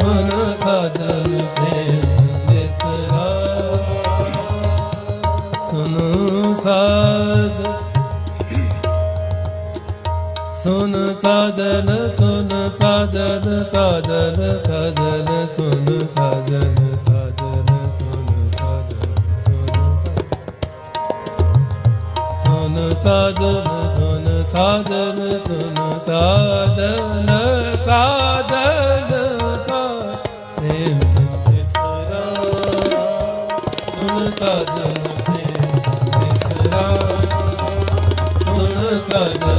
ਸੁਨ ਸਜਨ ਪ੍ਰੇਮ ਸੰਦੇਸਰਾ ਸੁਨ ਸਾਜ ਸੁਨ ਸਾਜਨ ਸੁਨ ਸਾਜਨ ਸਾਜਨ ਸਾਜਨ, ਸੁਨ ਸਾਜਨ ਸਾਜਨ, ਸੁਨ ਸਾਜਨ ਸੁਨ ਸਾਜਨ ਸੁਨ ਸਾਜਨ ਸੁਨ ਸਾਜਨ ਸਾਜਨ ਸਾਜਨ, ਸੁਨ ਸਾਜਨ ਸੁਨ ਸਾਜਨ